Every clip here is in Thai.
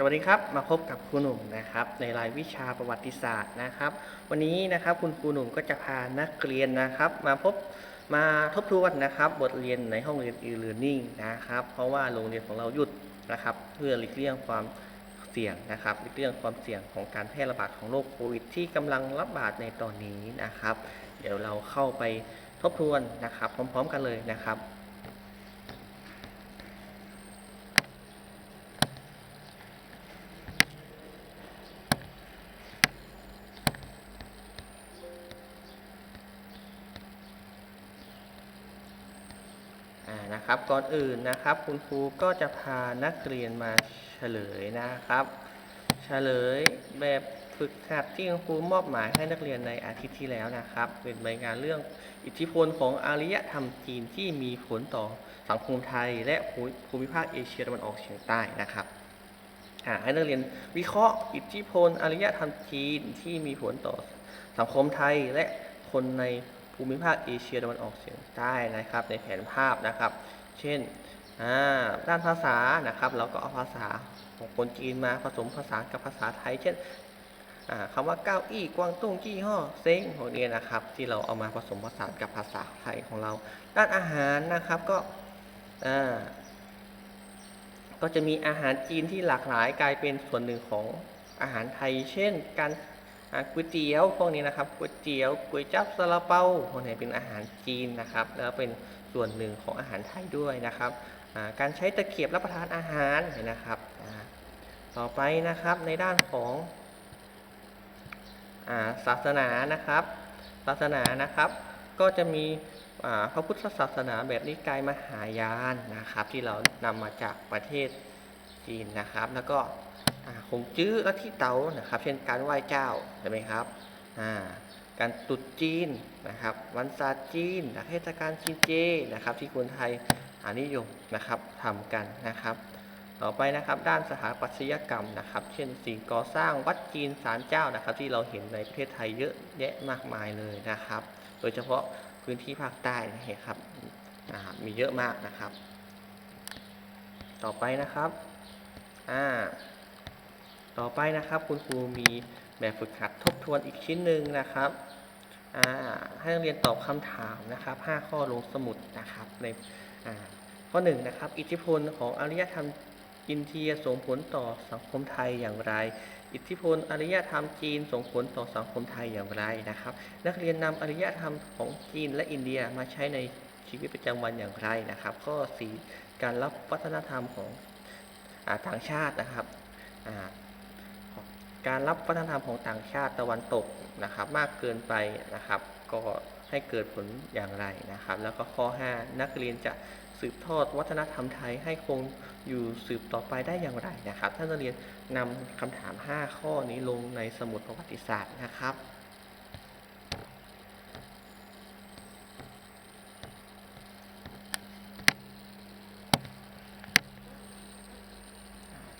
สวัสดีครับ มาพบกับครูหนุ่มนะครับ ในรายวิชาประวัติศาสตร์นะครับ วันนี้นะครับคุณครูหนุ่มก็จะพานักเรียนนะครับ มาพบมาทบทวนนะครับ บทเรียนในห้องเรียน e-learning นะครับ เพราะว่าโรงเรียนของเราหยุดนะครับ เพื่อหลีกเลี่ยงความเสี่ยงนะครับหลีกเลี่ยงความเสี่ยงของการแพร่ระบาดของโรคโควิดที่กำลังระบาดในตอนนี้นะครับ เดี๋ยวเราเข้าไปทบทวนนะครับ พร้อม ๆ กันเลยนะครับ อ่านะครับก่อนอื่นนะครับ คุณครูก็จะพานักเรียนมาเฉลยนะครับ เฉลยแบบฝึกหัดที่คุณครูมอบหมายให้นักเรียนในอาทิตย์ที่แล้วนะครับ เป็นรายงานเรื่องอิทธิพลของอารยธรรมจีนที่มีผลต่อสังคมไทย และภูมิภาคเอเชียตะวันออกเฉียงใต้นะครับให้นักเรียนวิเคราะห์อิทธิพลอารยธรรมจีนที่มีผลต่อสังคมไทยและคนใน ภูมิภาคเอเชียตะวันออกเฉียงใต้นะครับ ในแผนภาพนะครับ เช่นด้านภาษานะครับ เราก็เอาภาษาของคนจีนมาผสมผสากับภาษาไทย เช่นอ่าคำว่าเก้าอี้กวางตุ้งจี้ห่อเซ้งพวกนี้นะครับ ที่เราเอามาผสมผสานกับภาษาไทยของเรา ด้านอาหารนะครับก็ก็จะมีอาหารจีนที่หลากหลายกลายเป็นส่วนหนึ่งของอาหารไทย เช่น การ ก๋วยเตี๋ยวพวกนี้นะครับก๋วยเตี๋ยวก๋วยจั๊บซาลาเปาพวกนี้เป็นอาหารจีนนะครับ แล้วเป็นส่วนหนึ่งของอาหารไทยด้วยนะครับการใช้ตะเกียบรับประทานอาหารเห็นนะครับต่อไปนะครับในด้านของศาสนานะครับ ศาสนานะครับก็จะมีพระพุทธศาสนาแบบนิกายมหายานนะครับ ที่เรานำมาจากประเทศจีนนะครับ แล้วก็ คงจื้อและที่เต๋านะครับ เช่นการไหว้เจ้าใช่ไหมครับการตรุษจีนนะครับ วันศาสตร์จีนเทศกาลชินเจนะครับ ที่คนไทยอานิยมนะครับทำกันนะครับ ต่อไปนะครับ ด้านสถาปัตยกรรมนะครับ เช่นสิ่งก่อสร้างวัดจีนศาลเจ้านะครับ ที่เราเห็นในประเทศไทยเยอะแยะมากมายเลยนะครับ โดยเฉพาะพื้นที่ภาคใต้นะครับมีเยอะมากนะครับ ต่อไปนะครับอ่า ต่อไปนะครับคุณครูมีแบบฝึกหัดทบทวนอีกชิ้นหนึ่งนะครับให้นักเรียนตอบคำถามนะครับ 5 ข้อลงสมุดนะครับในข้อหนึ่งนะครับอิทธิพลของอารยธรรมอินเดียส่งผลต่อสังคมไทยอย่างไร อิทธิพลอารยธรรมจีนส่งผลต่อสังคมไทยอย่างไรนะครับ นักเรียนนำอารยธรรมของจีนและอินเดียมาใช้ในชีวิตประจำวันอย่างไรนะครับ ข้อ4การรับวัฒนธรรมของอาต่างชาตินะครับ การรับวัฒนธรรมของต่างชาติตะวันตกนะครับ มากเกินไปนะครับ ก็ให้เกิดผลอย่างไรนะครับ แล้วก็ข้อ 5 นักเรียนจะสืบทอดวัฒนธรรมไทยให้คงอยู่สืบต่อไปได้อย่างไรนะครับ ท่านนักเรียนนำคำถาม 5 ข้อนี้ลงในสมุดประวัติศาสตร์นะครับ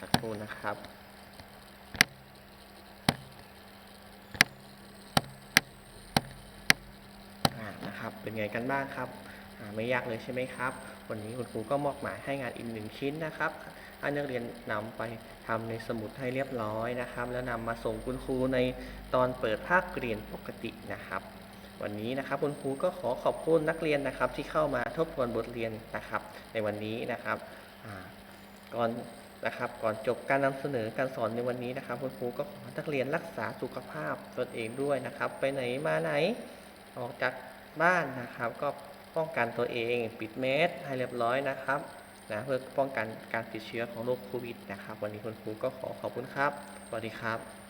สักครู่นะครับ อ่านะครับ เป็นไงกันบ้างครับไม่ยากเลยใช่ไหมครับ วันนี้คุณครูก็มอบหมายให้งานอีกหนึ่งชิ้นนะครับให้นักเรียนนำไปทำในสมุดให้เรียบร้อยนะครับ แล้วนำมาส่งคุณครูในตอนเปิดภาคเรียนปกตินะครับ วันนี้นะครับคุณครูก็ขอขอบคุณนักเรียนนะครับที่เข้ามาทบทวนบทเรียนนะครับ ในวันนี้นะครับก่อนนะครับก่อนจบการนำเสนอการสอนในวันนี้นะครับ คุณครูก็ขอให้นักเรียนรักษาสุขภาพตนเองด้วยนะครับ ไปไหนมาไหน ออกจาก บ้านนะครับ ก็ป้องกันตัวเองปิดเมสให้เรียบร้อยนะครับนะเพื่อป้องกันการติดเชื้อของโรคโควิดนะครับ วันนี้คุณครูก็ขอขอบคุณครับสวัสดีครับ